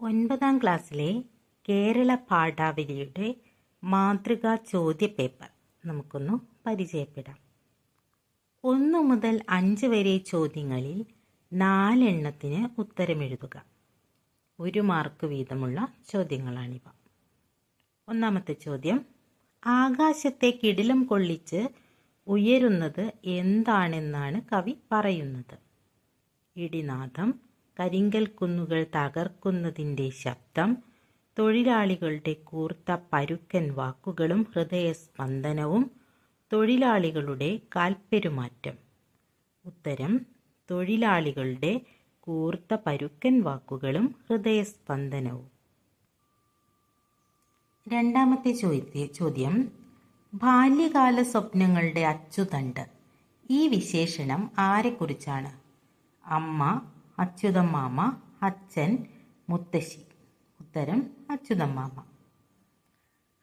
ഒൻപതാം ക്ലാസ്സിലെ കേരള പാഠാവലിയുടെ മാതൃകാ ചോദ്യ പേപ്പർ. നമുക്കൊന്ന് പരിചയപ്പെടാം. ഒന്ന് മുതൽ അഞ്ച് വരെ ചോദ്യങ്ങളിൽ നാലെണ്ണത്തിന് ഉത്തരമെഴുതുക. ഒരു മാർക്ക് വീതമുള്ള ചോദ്യങ്ങളാണിവ. ഒന്നാമത്തെ ചോദ്യം ആകാശത്തെ കിടിലം കൊള്ളിച്ച് ഉയരുന്നത് എന്താണെന്നാണ് കവി പറയുന്നത്. ഇടിനാദം കരിങ്കൽ കുന്നുകൾ തകർക്കുന്നതിന്റെ ശബ്ദം തൊഴിലാളികളുടെ കൂർത്ത പരുക്കൻ വാക്കുകളും ഹൃദയസ്പന്ദനവും തൊഴിലാളികളുടെ കാൽപ്പെരുമാറ്റം ഉത്തരം തൊഴിലാളികളുടെ കൂർത്ത പരുക്കൻ വാക്കുകളും ഹൃദയസ്പന്ദനവും. രണ്ടാമത്തെ ചോദ്യ ചോദ്യം ബാല്യകാല സ്വപ്നങ്ങളുടെ അച്ചുതണ്ട്. ഈ വിശേഷണം ആരെക്കുറിച്ചാണ്? അമ്മ അച്യുതമ്മാമ അച്ഛൻ മുത്തശ്ശി. ഉത്തരം അച്യുതം മാമ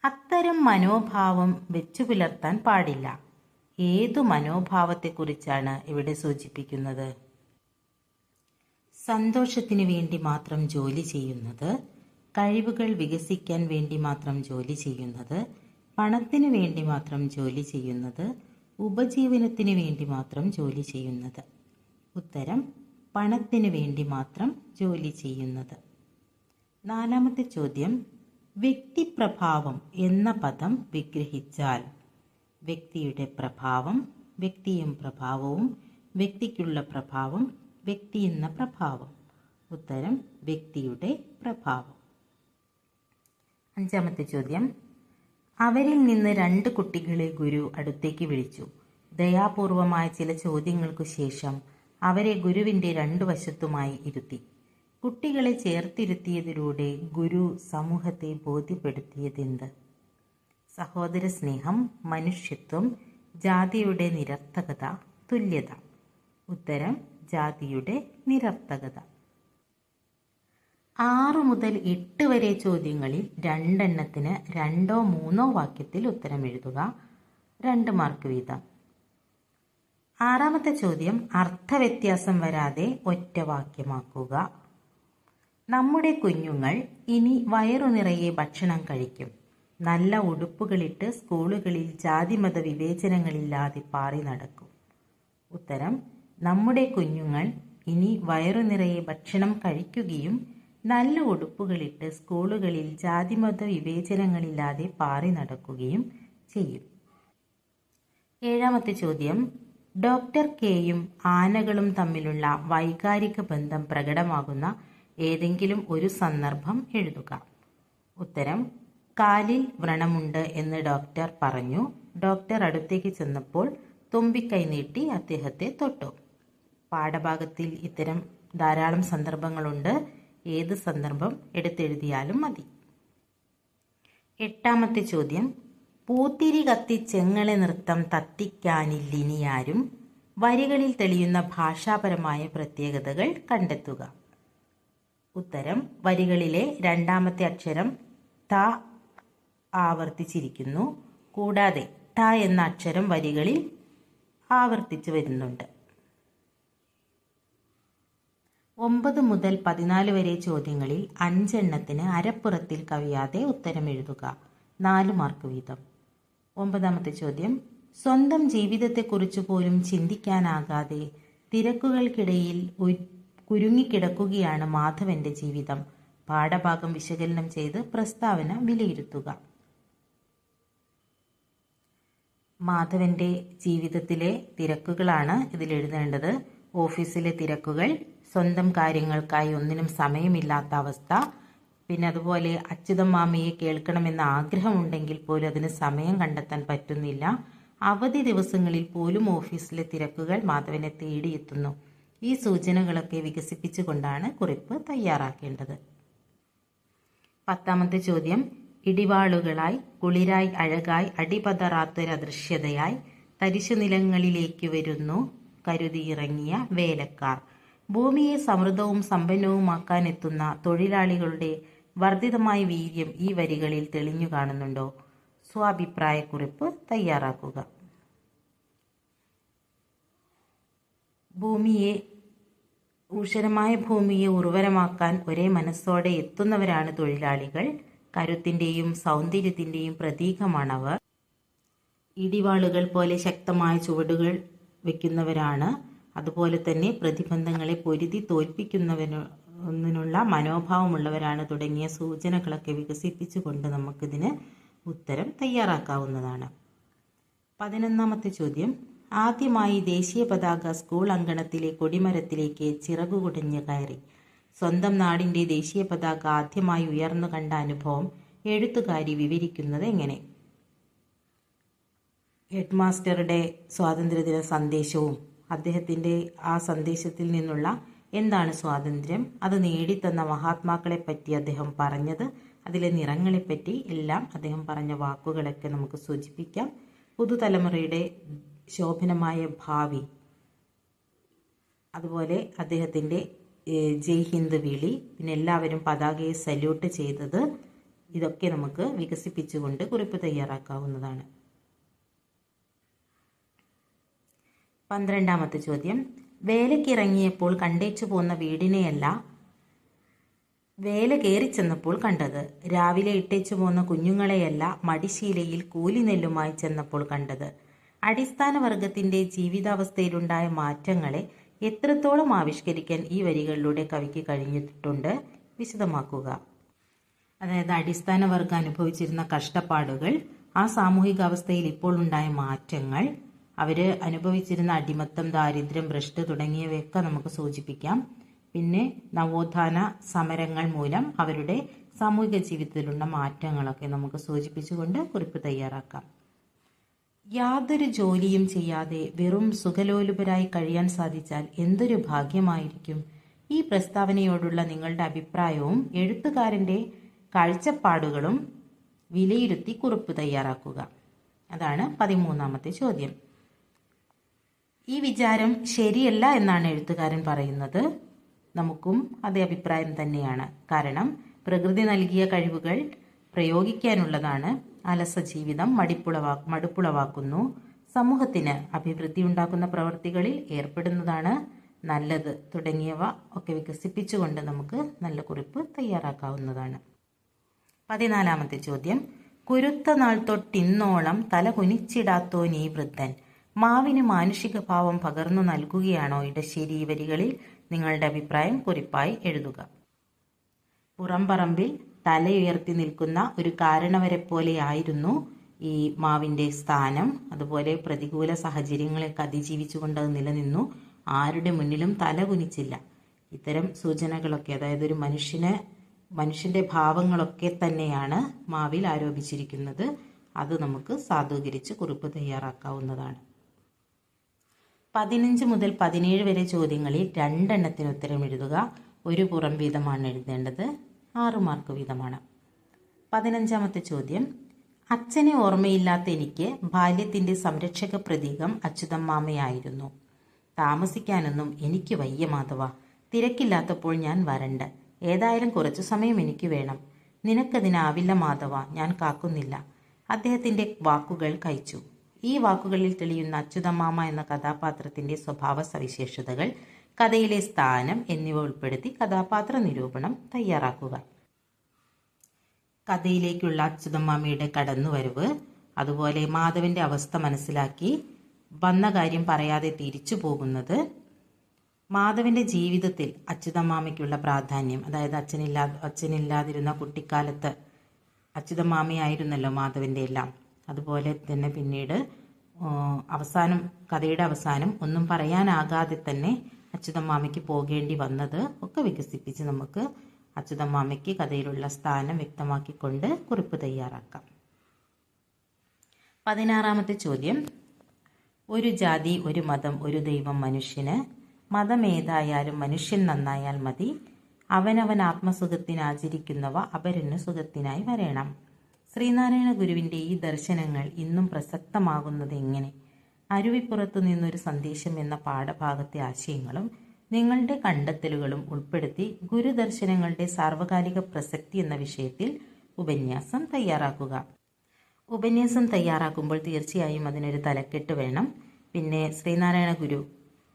അത്തരം മനോഭാവം വെച്ചു പുലർത്താൻ പാടില്ല. ഏതു മനോഭാവത്തെക്കുറിച്ചാണ് ഇവിടെ സൂചിപ്പിക്കുന്നത്? സന്തോഷത്തിന് വേണ്ടി മാത്രം ജോലി ചെയ്യുന്നത് കഴിവുകൾ വികസിക്കാൻ വേണ്ടി മാത്രം ജോലി ചെയ്യുന്നത് പണത്തിന് വേണ്ടി മാത്രം ജോലി ചെയ്യുന്നത് ഉപജീവനത്തിന് വേണ്ടി മാത്രം ജോലി ചെയ്യുന്നത്. ഉത്തരം പണത്തിന് വേണ്ടി മാത്രം ജോലി ചെയ്യുന്നത്. നാലാമത്തെ ചോദ്യം വ്യക്തിപ്രഭാവം എന്ന പദം വിഗ്രഹിച്ചാൽ വ്യക്തിയുടെ പ്രഭാവം വ്യക്തിയും പ്രഭാവവും വ്യക്തിക്കുള്ള പ്രഭാവം വ്യക്തി എന്ന പ്രഭാവം. ഉത്തരം വ്യക്തിയുടെ പ്രഭാവം. അഞ്ചാമത്തെ ചോദ്യം അവരിൽ നിന്ന് രണ്ട് കുട്ടികളെ ഗുരു അടുത്തേക്ക് വിളിച്ചു. ദയാപൂർവമായ ചില ചോദ്യങ്ങൾക്കു ശേഷം അവരെ ഗുരുവിന്റെ രണ്ടു വശത്തുമായി ഇരുത്തി. കുട്ടികളെ ചേർത്തിരുത്തിയതിലൂടെ ഗുരു സമൂഹത്തെ ബോധ്യപ്പെടുത്തിയതെന്ത്? സഹോദര സ്നേഹം മനുഷ്യത്വം ജാതിയുടെ നിരർത്ഥകത തുല്യത. ഉത്തരം ജാതിയുടെ നിരർത്ഥകത. ആറ് മുതൽ എട്ട് വരെ ചോദ്യങ്ങളിൽ രണ്ടെണ്ണത്തിന് രണ്ടോ മൂന്നോ വാക്യത്തിൽ ഉത്തരം എഴുതുക. രണ്ട് മാർക്ക് വീതം. ആറാമത്തെ ചോദ്യം അർത്ഥവ്യത്യാസം വരാതെ ഒറ്റ വാക്യമാക്കുക. നമ്മുടെ കുഞ്ഞുങ്ങൾ ഇനി വയറു നിറയെ ഭക്ഷണം കഴിക്കും. നല്ല ഉടുപ്പുകളിട്ട് സ്കൂളുകളിൽ ജാതിമത വിവേചനങ്ങളില്ലാതെ പാറി നടക്കും. ഉത്തരം നമ്മുടെ കുഞ്ഞുങ്ങൾ ഇനി വയറു നിറയെ ഭക്ഷണം കഴിക്കുകയും നല്ല ഉടുപ്പുകളിട്ട് സ്കൂളുകളിൽ ജാതിമത വിവേചനങ്ങളില്ലാതെ പാറി നടക്കുകയും ചെയ്യും. ഏഴാമത്തെ ചോദ്യം ഡോക്ടർ കെയും ആനകളും തമ്മിലുള്ള വൈകാരിക ബന്ധം പ്രകടമാകുന്ന ഏതെങ്കിലും ഒരു സന്ദർഭം എഴുതുക. ഉത്തരം കാലിൽ വ്രണമുണ്ട് എന്ന് ഡോക്ടർ പറഞ്ഞു. ഡോക്ടർ അടുത്തേക്ക് ചെന്നപ്പോൾ തുമ്പിക്കൈ നീട്ടി അദ്ദേഹത്തെ തൊട്ടു. പാഠഭാഗത്തിൽ ഇത്തരം ധാരാളം സന്ദർഭങ്ങളുണ്ട്. ഏത് സന്ദർഭം എടുത്തെഴുതിയാലും മതി. എട്ടാമത്തെ ചോദ്യം പൂത്തിരി കത്തി ചെങ്ങളെ നൃത്തം തത്തിക്കാനില്ലിനിയാരും വരികളിൽ തെളിയുന്ന ഭാഷാപരമായ പ്രത്യേകതകൾ കണ്ടെത്തുക. ഉത്തരം വരികളിലെ രണ്ടാമത്തെ അക്ഷരം ത ആവർത്തിച്ചിരിക്കുന്നു. കൂടാതെ ത എന്ന അക്ഷരം വരികളിൽ ആവർത്തിച്ചു വരുന്നുണ്ട്. ഒമ്പത് മുതൽ പതിനാല് വരെ ചോദ്യങ്ങളിൽ അഞ്ചെണ്ണത്തിന് അരപ്പുറത്തിൽ കവിയാതെ ഉത്തരം എഴുതുക. നാല് മാർക്ക് വീതം. ഒമ്പതാമത്തെ ചോദ്യം. സ്വന്തം ജീവിതത്തെക്കുറിച്ച് പോലും ചിന്തിക്കാനാകാതെ തിരക്കുകൾക്കിടയിൽ കുരുങ്ങിക്കിടക്കുകയാണ് മാധവന്റെ ജീവിതം. പാഠഭാഗം വിശകലനം ചെയ്ത് പ്രസ്താവന വിലയിരുത്തുക. മാധവന്റെ ജീവിതത്തിലെ തിരക്കുകളാണ് ഇതിൽ എഴുതേണ്ടത്. ഓഫീസിലെ തിരക്കുകൾ സ്വന്തം കാര്യങ്ങൾക്കായി ഒന്നിനും സമയമില്ലാത്ത അവസ്ഥ പിന്നെ അതുപോലെ അച്യുതം മാമയെ കേൾക്കണമെന്ന ആഗ്രഹമുണ്ടെങ്കിൽ പോലും അതിന് സമയം കണ്ടെത്താൻ പറ്റുന്നില്ല. അവധി ദിവസങ്ങളിൽ പോലും ഓഫീസിലെ തിരക്കുകൾ മാധവനെ തേടിയെത്തുന്നു. ഈ സൂചനകളൊക്കെ വികസിപ്പിച്ചുകൊണ്ടാണ് കുറിപ്പ് തയ്യാറാക്കേണ്ടത്. പത്താമത്തെ ചോദ്യം. ഇടിവാളുകളായി കുളിരായി അഴകായി അടിപതറാത്തൊരദൃശ്യതയായി തരിശു നിലങ്ങളിലേക്ക് വരുന്നു കരുതിയിറങ്ങിയ വേലക്കാർ. ഭൂമിയെ സമൃദ്ധവും സമ്പന്നവുമാക്കാനെത്തുന്ന തൊഴിലാളികളുടെ വർദ്ധിതമായ വീര്യം ഈ വരികളിൽ തെളിഞ്ഞു കാണുന്നുണ്ടോ? സ്വാഭിപ്രായക്കുറിപ്പ് തയ്യാറാക്കുക. ഭൂമിയെ ഊഷരമായ ഭൂമിയെ ഉർവരമാക്കാൻ ഒരേ മനസ്സോടെ എത്തുന്നവരാണ് തൊഴിലാളികൾ. കരുത്തിന്റെയും സൗന്ദര്യത്തിന്റെയും പ്രതീകമാണവർ. ഇടിവാളുകൾ പോലെ ശക്തമായ ചുവടുകൾ വയ്ക്കുന്നവരാണ് അതുപോലെ തന്നെ പ്രതിബന്ധങ്ങളെ പൊരുതി തോൽപ്പിക്കുന്നവനുള്ള മനോഭാവമുള്ളവരാണ് തുടങ്ങിയ സൂചനകളൊക്കെ വികസിപ്പിച്ചുകൊണ്ട് നമുക്കിതിന് ഉത്തരം തയ്യാറാക്കാവുന്നതാണ്. പതിനൊന്നാമത്തെ ചോദ്യം. ആദ്യമായി ദേശീയ പതാക സ്കൂൾ അങ്കണത്തിലെ കൊടിമരത്തിലേക്ക് ചിറകുകുടഞ്ഞ് കയറി. സ്വന്തം നാടിന്റെ ദേശീയ പതാക ആദ്യമായി ഉയർന്നു കണ്ട അനുഭവം എഴുത്തുകാരി വിവരിക്കുന്നത് എങ്ങനെ? ഹെഡ് മാസ്റ്ററുടെ സ്വാതന്ത്ര്യദിന സന്ദേശവും അദ്ദേഹത്തിന്റെ ആ സന്ദേശത്തിൽ നിന്നുള്ള എന്താണ് സ്വാതന്ത്ര്യം? അത് നേടിത്തന്ന മഹാത്മാക്കളെ പറ്റി അദ്ദേഹം പറഞ്ഞത് അതിലെ നിറങ്ങളെപ്പറ്റി എല്ലാം അദ്ദേഹം പറഞ്ഞ വാക്കുകളൊക്കെ നമുക്ക് സൂചിപ്പിക്കാം. പുതുതലമുറയുടെ ശോഭനമായ ഭാവി അതുപോലെ അദ്ദേഹത്തിന്റെ ജയ് ഹിന്ദ് വിളി പിന്നെ എല്ലാവരും പതാകയെ സല്യൂട്ട് ചെയ്തത് ഇതൊക്കെ നമുക്ക് വികസിപ്പിച്ചുകൊണ്ട് കുറിപ്പ് തയ്യാറാക്കാവുന്നതാണ്. പന്ത്രണ്ടാമത്തെ ചോദ്യം. വേലക്കിറങ്ങിയപ്പോൾ കണ്ടേച്ചു പോന്ന വീടിനെയല്ല വേല കയറി ചെന്നപ്പോൾ കണ്ടത്. രാവിലെ ഇട്ടേച്ചു പോന്ന കുഞ്ഞുങ്ങളെയല്ല മടിശീലയിൽ കൂലിനെല്ലുമായി ചെന്നപ്പോൾ കണ്ടത്. അടിസ്ഥാന വർഗത്തിന്റെ ജീവിതാവസ്ഥയിലുണ്ടായ മാറ്റങ്ങളെ എത്രത്തോളം ആവിഷ്കരിക്കാൻ ഈ വരികളിലൂടെ കവിക്ക് കഴിഞ്ഞിട്ടുണ്ട് വിശദമാക്കുക. അതായത് അടിസ്ഥാന വർഗം അനുഭവിച്ചിരുന്ന കഷ്ടപ്പാടുകൾ ആ സാമൂഹികാവസ്ഥയിൽ ഇപ്പോൾ ഉണ്ടായ മാറ്റങ്ങൾ അവർ അനുഭവിച്ചിരുന്ന അടിമത്തം ദാരിദ്ര്യം ഭ്രഷ്ട് തുടങ്ങിയവയൊക്കെ നമുക്ക് സൂചിപ്പിക്കാം. പിന്നെ നവോത്ഥാന സമരങ്ങൾ മൂലം അവരുടെ സാമൂഹിക ജീവിതത്തിലുള്ള മാറ്റങ്ങളൊക്കെ നമുക്ക് സൂചിപ്പിച്ചുകൊണ്ട് കുറിപ്പ് തയ്യാറാക്കാം. യാതൊരു ജോലിയും ചെയ്യാതെ വെറും സുഖലോലുപരായി കഴിയാൻ സാധിച്ചാൽ എന്തൊരു ഭാഗ്യമായിരിക്കും? ഈ പ്രസ്താവനയോടുള്ള നിങ്ങളുടെ അഭിപ്രായവും എഴുത്തുകാരന്റെ കാഴ്ചപ്പാടുകളും വിലയിരുത്തി കുറിപ്പ് തയ്യാറാക്കുക. അതാണ് പതിമൂന്നാമത്തെ ചോദ്യം. ഈ വിചാരം ശരിയല്ല എന്നാണ് എഴുത്തുകാരൻ പറയുന്നത്. നമുക്കും അതേ അഭിപ്രായം തന്നെയാണ്. കാരണം പ്രകൃതി നൽകിയ കഴിവുകൾ പ്രയോഗിക്കാനുള്ളതാണ്. അലസ ജീവിതം മടിപ്പുളവാ മടുപ്പുളവാക്കുന്നു. സമൂഹത്തിന് അഭിവൃദ്ധി ഉണ്ടാക്കുന്ന പ്രവൃത്തികളിൽ ഏർപ്പെടുന്നതാണ് നല്ലത്. തുടങ്ങിയവ ഒക്കെ വികസിപ്പിച്ചുകൊണ്ട് നമുക്ക് നല്ല കുറിപ്പ് തയ്യാറാക്കാവുന്നതാണ്. പതിനാലാമത്തെ ചോദ്യം. കുരുത്ത നാൾ തൊട്ടിന്നോളം തല കുനിച്ചിടാത്തോ നീ വൃദ്ധൻ. മാവിന് മാനുഷിക ഭാവം പകർന്നു നൽകുകയാണോ ഇടശ്ശേരി വരികളിൽ? നിങ്ങളുടെ അഭിപ്രായം കുറിപ്പായി എഴുതുക. പുറംപറമ്പിൽ തലയുയർത്തി നിൽക്കുന്ന ഒരു കാരണവരെ പോലെയായിരുന്നു ഈ മാവിന്റെ സ്ഥാനം. അതുപോലെ പ്രതികൂല സാഹചര്യങ്ങളെയൊക്കെ അതിജീവിച്ചുകൊണ്ട് അത് നിലനിന്നു. ആരുടെ മുന്നിലും തല കുനിച്ചില്ല. ഇത്തരം സൂചനകളൊക്കെ അതായത് ഒരു മനുഷ്യന് മനുഷ്യന്റെ ഭാവങ്ങളൊക്കെ തന്നെയാണ് മാവിൽ ആരോപിച്ചിരിക്കുന്നത്. അത് നമുക്ക് സാധൂകരിച്ച് കുറിപ്പ് തയ്യാറാക്കാവുന്നതാണ്. പതിനഞ്ച് മുതൽ പതിനേഴ് വരെ ചോദ്യങ്ങളിൽ രണ്ടെണ്ണത്തിന് ഉത്തരം എഴുതുക. ഒരു പുറം വീതമാണ് എഴുതേണ്ടത്. ആറ് മാർക്ക് വീതമാണ്. പതിനഞ്ചാമത്തെ ചോദ്യം. അച്ഛനെ ഓർമ്മയില്ലാത്ത എനിക്ക് ബാല്യത്തിന്റെ സംരക്ഷക പ്രതീകം അച്യുതമ്മാമയായിരുന്നു താമസിക്കാനൊന്നും എനിക്ക് വയ്യ മാധവ. തിരക്കില്ലാത്തപ്പോൾ ഞാൻ വരണ്ട്. ഏതായാലും കുറച്ച് സമയം എനിക്ക് വേണം. നിനക്കതിനാവില്ല മാധവ. ഞാൻ കാക്കുന്നില്ല. അദ്ദേഹത്തിന്റെ വാക്കുകൾ കഴിച്ചു. ഈ വാക്കുകളിൽ തെളിയുന്ന അച്യുതമാമ എന്ന കഥാപാത്രത്തിന്റെ സ്വഭാവ സവിശേഷതകൾ കഥയിലെ സ്ഥാനം എന്നിവ ഉൾപ്പെടുത്തി കഥാപാത്ര നിരൂപണം തയ്യാറാക്കുക. കഥയിലേക്കുള്ള അച്യുതമാമയുടെ കടന്നുവരവ് അതുപോലെ മാധവന്റെ അവസ്ഥ മനസ്സിലാക്കി വന്ന കാര്യം പറയാതെ തിരിച്ചു പോകുന്നത് മാധവന്റെ ജീവിതത്തിൽ അച്യുതമാമയ്ക്കുള്ള പ്രാധാന്യം അതായത് അച്ഛനില്ലാ അച്ഛനില്ലാതിരുന്ന കുട്ടിക്കാലത്ത് അച്യുതമാമയായിരുന്നല്ലോ മാധവന്റെ എല്ലാം. അതുപോലെ തന്നെ പിന്നീട് അവസാനം കഥയുടെ അവസാനം ഒന്നും പറയാനാകാതെ തന്നെ അച്യുതമാമയ്ക്ക് പോകേണ്ടി വന്നത് ഒക്കെ വികസിപ്പിച്ച് നമുക്ക് അച്യുതമാമയ്ക്ക് കഥയിലുള്ള സ്ഥാനം വ്യക്തമാക്കിക്കൊണ്ട് കുറിപ്പ് തയ്യാറാക്കാം. പതിനാറാമത്തെ ചോദ്യം. ഒരു ജാതി ഒരു മതം ഒരു ദൈവം മനുഷ്യന് മതമേതായാലും മനുഷ്യൻ നന്നായാൽ മതി. അവനവൻ ആത്മസുഖത്തിന് ആചരിക്കുന്നവ അപരന് സുഖത്തിനായി വരേണം. ശ്രീനാരായണ ഗുരുവിന്റെ ഈ ദർശനങ്ങൾ ഇന്നും പ്രസക്തമാകുന്നത് എങ്ങനെ? അരുവിപ്പുറത്തു നിന്നൊരു സന്ദേശം എന്ന പാഠഭാഗത്തെ ആശയങ്ങളും നിങ്ങളുടെ കണ്ടെത്തലുകളും ഉൾപ്പെടുത്തി ഗുരുദർശനങ്ങളുടെ സാർവകാലിക പ്രസക്തി എന്ന വിഷയത്തിൽ ഉപന്യാസം തയ്യാറാക്കുക. ഉപന്യാസം തയ്യാറാക്കുമ്പോൾ തീർച്ചയായും അതിനൊരു തലക്കെട്ട് വേണം. പിന്നെ ശ്രീനാരായണ ഗുരു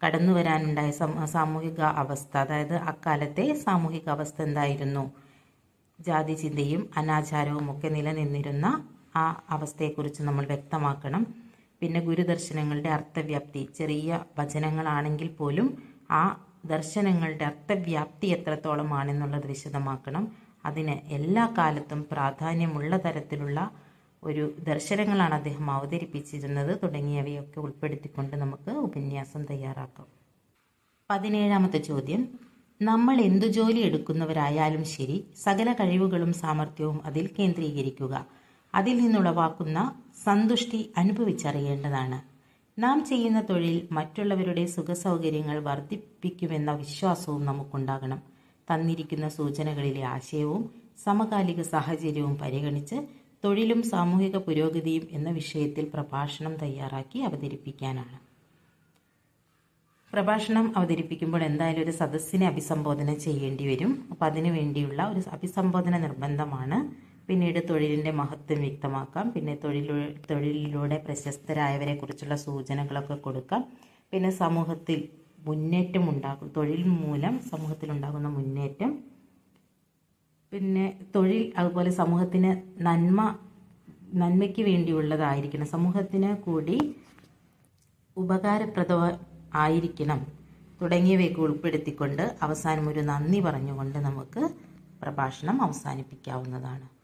കടന്നു വരാനുണ്ടായ സാമൂഹിക അവസ്ഥ അതായത് അക്കാലത്തെ സാമൂഹിക അവസ്ഥ എന്തായിരുന്നു? ജാതി ചിന്തയും അനാചാരവും ഒക്കെ നിലനിന്നിരുന്ന ആ അവസ്ഥയെക്കുറിച്ച് നമ്മൾ വ്യക്തമാക്കണം. പിന്നെ ഗുരുദർശനങ്ങളുടെ അർത്ഥവ്യാപ്തി ചെറിയ വചനങ്ങളാണെങ്കിൽ പോലും ആ ദർശനങ്ങളുടെ അർത്ഥവ്യാപ്തി എത്രത്തോളമാണെന്നുള്ളത് വിശദമാക്കണം. അതിന് എല്ലാ കാലത്തും പ്രാധാന്യമുള്ള തരത്തിലുള്ള ഒരു ദർശനങ്ങളാണ് അദ്ദേഹം അവതരിപ്പിച്ചിരുന്നത്. തുടങ്ങിയവയൊക്കെ ഉൾപ്പെടുത്തിക്കൊണ്ട് നമുക്ക് ഉപന്യാസം തയ്യാറാക്കാം. പതിനേഴാമത്തെ ചോദ്യം. നമ്മൾ എന്തു ജോലി എടുക്കുന്നവരായാലും ശരി സകല കഴിവുകളും സാമർഥ്യവും അതിൽ കേന്ദ്രീകരിക്കുക. അതിൽ നിന്നുളവാക്കുന്ന സന്തുഷ്ടി അനുഭവിച്ചറിയേണ്ടതാണ്. നാം ചെയ്യുന്ന തൊഴിൽ മറ്റുള്ളവരുടെ സുഖസൗകര്യങ്ങൾ വർദ്ധിപ്പിക്കുമെന്ന വിശ്വാസവും നമുക്കുണ്ടാകണം. തന്നിരിക്കുന്ന സൂചനകളിലെ ആശയവും സമകാലിക സാഹചര്യവും പരിഗണിച്ച് തൊഴിലും സാമൂഹിക പുരോഗതിയും എന്ന വിഷയത്തിൽ പ്രഭാഷണം തയ്യാറാക്കി അവതരിപ്പിക്കാനാണ്. പ്രഭാഷണം അവതരിപ്പിക്കുമ്പോൾ എന്തായാലും ഒരു സദസ്സിനെ അഭിസംബോധന ചെയ്യേണ്ടി വരും. അപ്പം അതിനു വേണ്ടിയുള്ള ഒരു അഭിസംബോധന നിർബന്ധമാണ്. പിന്നീട് തൊഴിലിന്റെ മഹത്വം വ്യക്തമാക്കാം. പിന്നെ തൊഴിൽ തൊഴിലിലൂടെ പ്രശസ്തരായവരെ കുറിച്ചുള്ള സൂചനകളൊക്കെ കൊടുക്കാം. പിന്നെ സമൂഹത്തിൽ മുന്നേറ്റം ഉണ്ടാകും തൊഴിൽ മൂലം സമൂഹത്തിൽ ഉണ്ടാകുന്ന മുന്നേറ്റം. പിന്നെ തൊഴിൽ അതുപോലെ സമൂഹത്തിന് നന്മ നന്മയ്ക്ക് വേണ്ടിയുള്ളതായിരിക്കണം. സമൂഹത്തിന് കൂടി ഉപകാരപ്രദ ആയിരിക്കണം. തുടങ്ങിയവയൊക്കെ ഉൾപ്പെടുത്തിക്കൊണ്ട് അവസാനം ഒരു നന്ദി പറഞ്ഞുകൊണ്ട് നമുക്ക് പ്രഭാഷണം അവസാനിപ്പിക്കാവുന്നതാണ്.